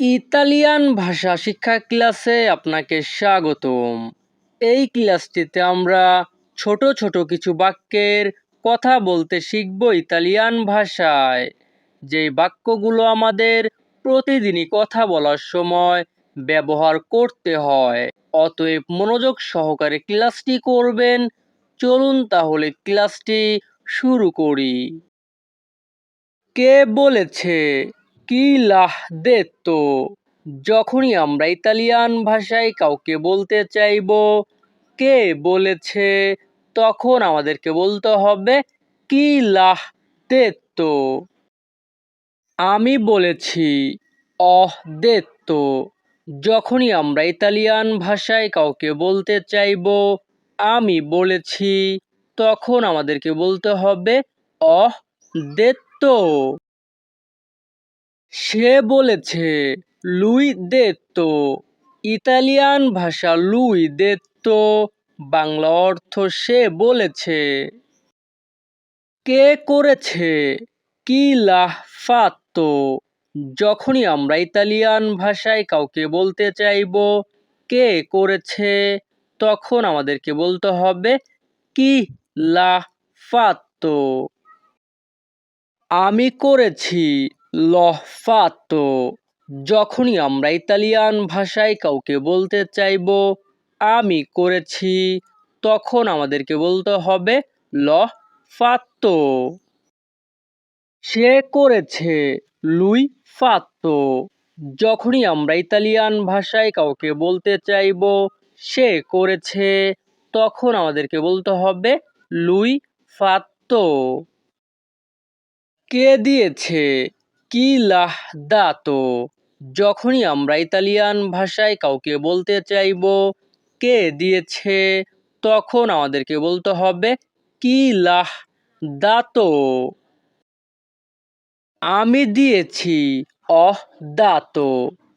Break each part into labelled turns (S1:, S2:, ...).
S1: Italian ভাষা শিক্ষা ক্লাসে আপনাকে স্বাগতম। এই ক্লাসটিতে আমরা ছোট ছোট কিছু বাক্যের কথা বলতে শিখব ইতালিয়ান ভাষায়। যেই বাক্যগুলো আমাদের প্রতিদিনই কথা বলার সময় ব্যবহার করতে হয়। অতএব মনোযোগ সহকারে ক্লাসটি করবেন। চলুন তাহলে ক্লাসটি শুরু করি। কে বলেছে? কি লাহ তো। যখনই আমরা ইতালিয়ান ভাষায় কাউকে বলতে চাইব, কে বলেছে, তখন আমাদেরকে বলতে হবে, কি লাহ তো। আমি বলেছি, অহ তো। যখনই আমরা ইতালিয়ান ভাষায় কাউকে বলতে চাইব, আমি বলেছি, তখন আমাদেরকে বলতে হবে, অহ তো। সে বলেছে, লুই তো ইতালিয়ান ভাষা লুই তো বাংলা অর্থ সে বলেছে। কে করেছে? কি লাহ যখনই আমরা ইতালিয়ান ভাষায় কাউকে বলতে চাইব, কে করেছে, তখন আমাদেরকে বলতে হবে, কি লা ফাত্তো আমি করেছি। লহ ফাত্তো যখনই আমরা ইতালিয়ান ভাষায় কাউকে বলতে চাইব, আমি করেছি, তখন আমাদেরকে বলতে হবে লহ ফাত্তো সে করেছে লুই ফাত্তো যখনই আমরা ইতালিয়ান ভাষায় কাউকে বলতে চাইব, সে করেছে, তখন আমাদেরকে বলতে হবে লুই ফাত্তো কে দিয়েছে? কি লাহ দাতো যখনই আমরা ইতালিয়ান ভাষায় কাউকে বলতে চাইব, কে দিয়েছে, তখন আমাদেরকে বলতে হবে, কি লাহ দাতো আমি দিয়েছি, অহ দাতো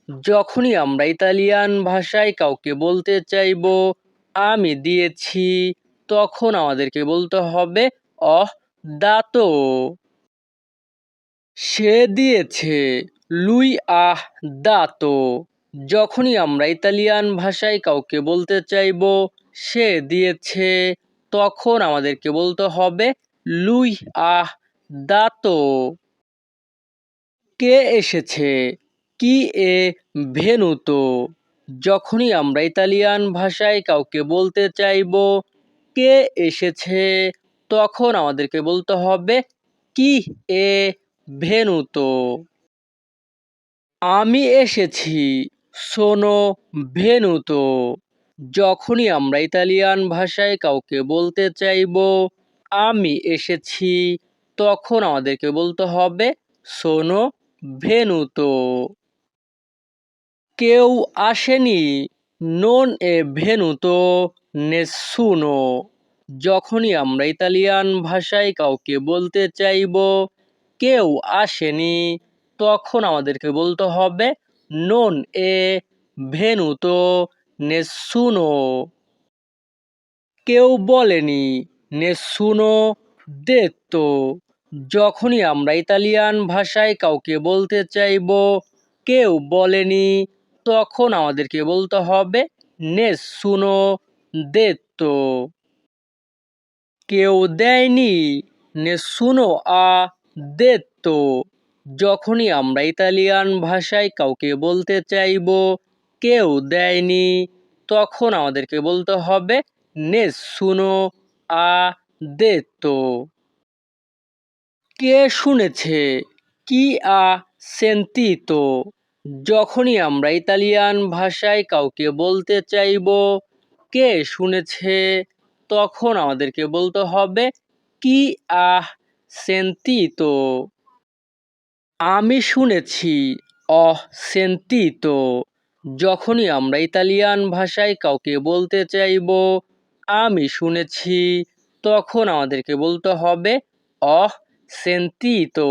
S1: যখনই আমরা ইতালিয়ান ভাষায় কাউকে বলতে চাইব, আমি দিয়েছি, তখন আমাদেরকে বলতে হবে, অহ দাতো সে দিয়েছে লুই আহ দাতো। যখনই আমরা ইতালিয়ান ভাষায় কাউকে বলতে চাইব, সে দিয়েছে, তখন আমাদেরকে বলতে হবে লুই আহ দাতো। কে এসেছে? কি এ ভেনুতো? যখনই আমরা ইতালিয়ান ভাষায় কাউকে বলতে চাইব, কে এসেছে, তখন আমাদেরকে বলতে হবে কি এ ভেনুতো আমি এসেছি সোনো ভেনুতো যখনই আমরা ইতালিয়ান ভাষায় কাউকে বলতে চাইব, আমি এসেছি, তখন আমাদেরকে বলতে হবে সোনো ভেনুতো কেউ আসেনি, নন এ ভেনুতো নেসুনো যখনই আমরা ইতালিয়ান ভাষায় কাউকে বলতে চাইব কেউ আসেনি, তখন আমাদেরকে বলতে হবে, নন এ ভেনু ভেনুতো নেসুনো। কেউ বলেনি, নেসুনো দেতো যখনই আমরা ইতালিয়ান ভাষায় কাউকে বলতে চাইব, কেউ বলেনি, তখন আমাদেরকে বলতে হবে, নেসুনো দেতো কেউ দেয়নি, নেসুনো আ দেতো। যখনই আমরা ইতালিয়ান ভাষায় কাউকে বলতে চাইব, কেউ দেয়নি, তখন আমাদেরকে বলতে হবে নে নেসুনো আ দেতো। কে শুনেছে? কি আ সেন্তিতো? যখনই আমরা ইতালিয়ান ভাষায় কাউকে বলতে চাইব, কে শুনেছে? তখন আমাদেরকে বলতে হবে, কি আহ সেন্তিতো। আমি শুনেছি, অহ, সেন্তিতো। যখনই আমরা ইতালিয়ান ভাষায় কাউকে বলতে চাইব, আমি শুনেছি, তখন আমাদেরকে বলতে হবে, অহ, সেন্তিতো।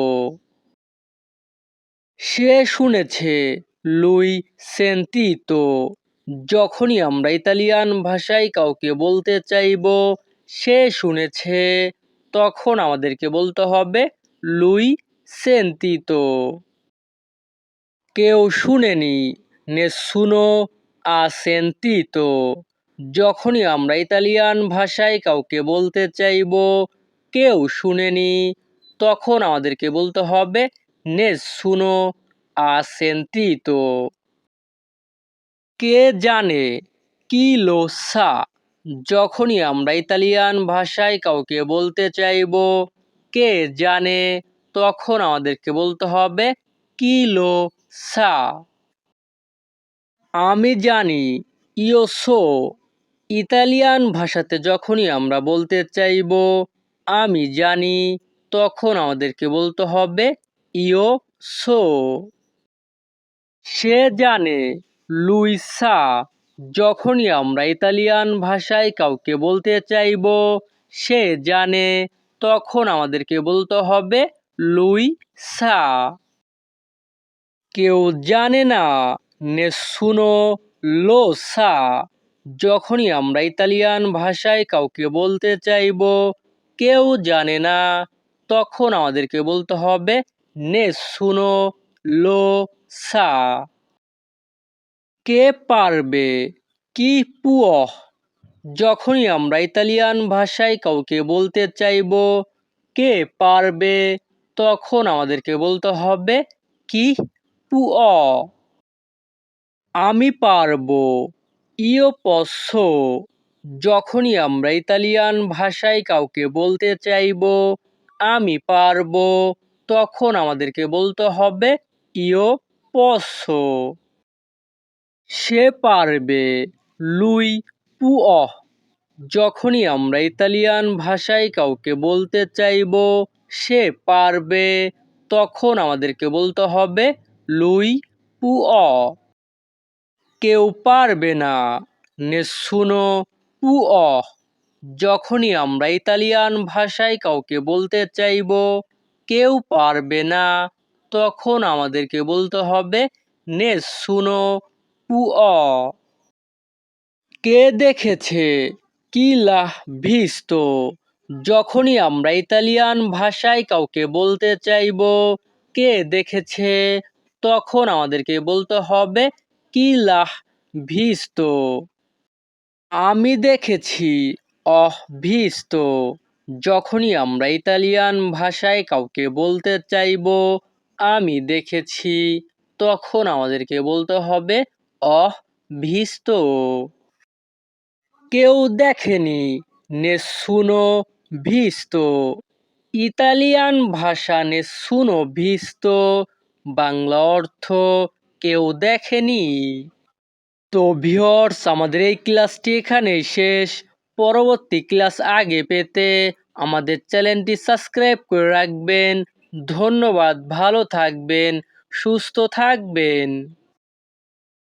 S1: সে শুনেছে, লুই সেন্তিতো। যখনই আমরা ইতালিয়ান ভাষায় কাউকে বলতে চাইব, সে শুনেছে তখন আমাদেরকে বলতে হবে, লুই সেন্তিতো। কেউ শুনেনি নেসুনো আ সেন্তিতো। যখনই আমরা ইতালিয়ান ভাষায় কাউকে বলতে চাইব, কেউ শুনেনি, তখন আমাদেরকে বলতে হবে নেসুনো আ সেন্তিতো। কে জানে, কি লো সা যখনই আমরা ইতালিয়ান ভাষায় কাউকে বলতে চাইব, কে জানে, তখন আমাদেরকে বলতে হবে কি লো সা? আমি জানি ইও সো। ইতালিয়ান ভাষাতে যখনই আমরা বলতে চাইব, আমি জানি, তখন আমাদেরকে বলতে হবে ইও সো। সে জানে, লুইসা। যখনই আমরা ইতালিয়ান ভাষায় কাউকে বলতে চাইব, সে জানে, তখন আমাদেরকে বলতে হবে, লুই সা। কেউ জানে না নেসুনো লো সা। যখনই আমরা ইতালিয়ান ভাষায় কাউকে বলতে চাইব, কেউ জানে না, তখন আমাদেরকে বলতে হবে নেসুনো লো সা। কে পারবে? কি পুয় যখনই আমরা ইতালিয়ান ভাষায় কাউকে বলতে চাইব, কে পারবে? তখন আমাদেরকে বলতে হবে, কি পুয় আমি পারব ইও পসো যখনই আমরা ইতালিয়ান ভাষায় কাউকে বলতে চাইব, আমি পারব, তখন আমাদেরকে বলতে হবে ইও পসো সে পারবে লুই পুয় যখনই আমরা ইতালিয়ান ভাষায় কাউকে বলতে চাইব, সে পারবে, তখন আমাদেরকে বলতে হবে লুই পুয় কেউ পারবে না নেসুনো পুয় যখনই আমরা ইতালিয়ান ভাষায় কাউকে বলতে চাইব, কেউ পারবে না, তখন আমাদেরকে বলতে হবে নেসুনো কে দেখেছে? কি লাহ ভিস্ত যখনই আমরা ইতালিয়ান ভাষায় কাউকে বলতে চাইব, কে দেখেছে? তখন আমাদেরকে বলতে হবে, কি লাহ ভিস্ত আমি দেখেছি, অহ ভিস্ত যখনই আমরা ইতালিয়ান ভাষায় কাউকে বলতে চাইব, আমি দেখেছি, তখন আমাদেরকে বলতে হবে অহ ভিস্ত কেউ দেখেনি নেসুনো ভিস্ত ইতালিয়ান ভাষা নেসুনো ভিস্ত বাংলা অর্থ কেউ দেখেনি। তো ভিওর্স আমাদের এই ক্লাসটি এখানেই শেষ। পরবর্তী ক্লাস আগে পেতে আমাদের চ্যানেলটি সাবস্ক্রাইব করে রাখবেন। ধন্যবাদ, ভালো থাকবেন, সুস্থ থাকবেন।